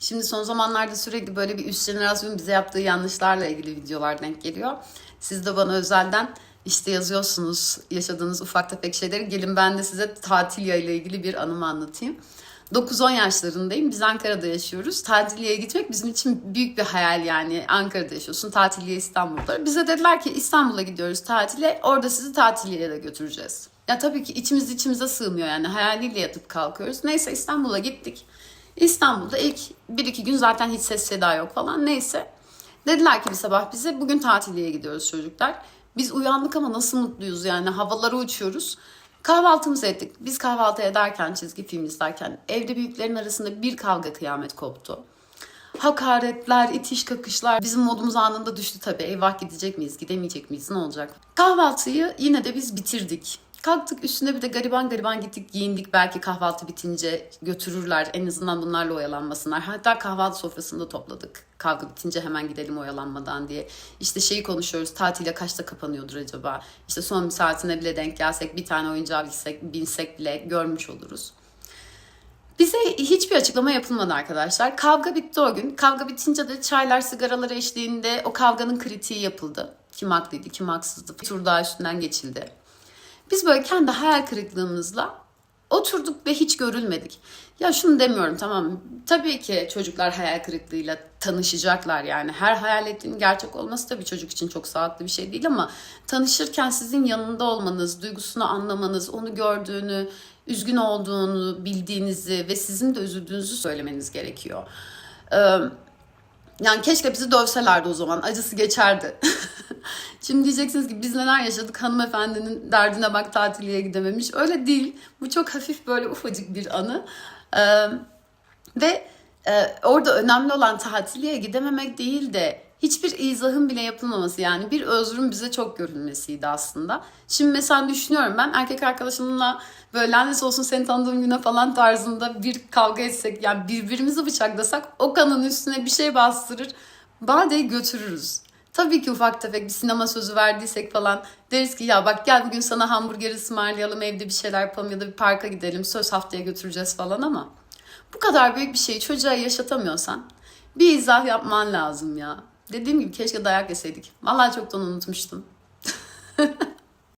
Şimdi son zamanlarda sürekli böyle bir üst jenerasyon bize yaptığı yanlışlarla ilgili videolar denk geliyor. Siz de bana özelden işte yazıyorsunuz yaşadığınız ufak tefek şeyleri. Gelin ben de size tatil ile ilgili bir anımı anlatayım. 9-10 yaşlarındayım. Biz Ankara'da yaşıyoruz. Tatiliye gitmek bizim için büyük bir hayal yani. Ankara'da yaşıyorsun, tatiliye İstanbul'da. Bize dediler ki İstanbul'a gidiyoruz tatile. Orada sizi tatiliye de götüreceğiz. Ya tabii ki içimiz içimize sığmıyor yani. Hayaliyle yatıp kalkıyoruz. Neyse İstanbul'a gittik. İstanbul'da ilk 1-2 gün zaten hiç ses seda yok falan. Neyse. Dediler ki bir sabah bize bugün tatiliye gidiyoruz çocuklar. Biz uyandık ama nasıl mutluyuz yani havalara uçuyoruz. Kahvaltımızı ettik. Biz kahvaltı ederken, çizgi film izlerken evde büyüklerin arasında bir kavga kıyamet koptu. Hakaretler, itiş kakışlar bizim modumuz anında düştü tabii. Eyvah gidecek miyiz, gidemeyecek miyiz, ne olacak? Kahvaltıyı yine de biz bitirdik. Kalktık üstüne bir de gariban gariban gittik giyindik. Belki kahvaltı bitince götürürler. En azından bunlarla oyalanmasınlar. Hatta kahvaltı sofrasında topladık. Kavga bitince hemen gidelim oyalanmadan diye. İşte şeyi konuşuyoruz. Tatile kaçta kapanıyordur acaba? İşte son bir saatine bile denk gelsek bir tane oyuncağa binsek, binsek bile görmüş oluruz. Bize hiçbir açıklama yapılmadı arkadaşlar. Kavga bitti o gün. Kavga bitince de çaylar, sigaralar eşliğinde o kavganın kritiği yapıldı. Kim haklıydı, kim haksızdı. Bir tur daha üstünden geçildi. Biz böyle kendi hayal kırıklığımızla oturduk ve hiç görülmedik. Ya şunu demiyorum tamam tabii ki çocuklar hayal kırıklığıyla tanışacaklar yani. Her hayal ettiğin gerçek olması tabii çocuk için çok sağlıklı bir şey değil ama tanışırken sizin yanında olmanız, duygusunu anlamanız, onu gördüğünü, üzgün olduğunu bildiğinizi ve sizin de üzüldüğünüzü söylemeniz gerekiyor. Yani keşke bizi dövselerdi o zaman. Acısı geçerdi. Şimdi diyeceksiniz ki biz neler yaşadık hanımefendinin derdine bak tatiliye gidememiş. Öyle değil. Bu çok hafif böyle ufacık bir anı. Ee, ve e, orada önemli olan tatiliye gidememek değil de hiçbir izahın bile yapılmaması yani bir özrün bize çok görülmesiydi aslında. Şimdi mesela düşünüyorum ben erkek arkadaşımla böyle lanet olsun seni tanıdığım güne falan tarzında bir kavga etsek yani birbirimizi bıçaklasak o kanın üstüne bir şey bastırır badeyi götürürüz. Tabii ki ufak tefek bir sinema sözü verdiysek falan deriz ki ya bak gel bugün sana hamburger ısmarlayalım evde bir şeyler yapalım ya da bir parka gidelim söz haftaya götüreceğiz falan ama bu kadar büyük bir şeyi çocuğa yaşatamıyorsan bir izah yapman lazım ya. Dediğim gibi keşke dayak yeseydik. Vallahi çoktan unutmuştum.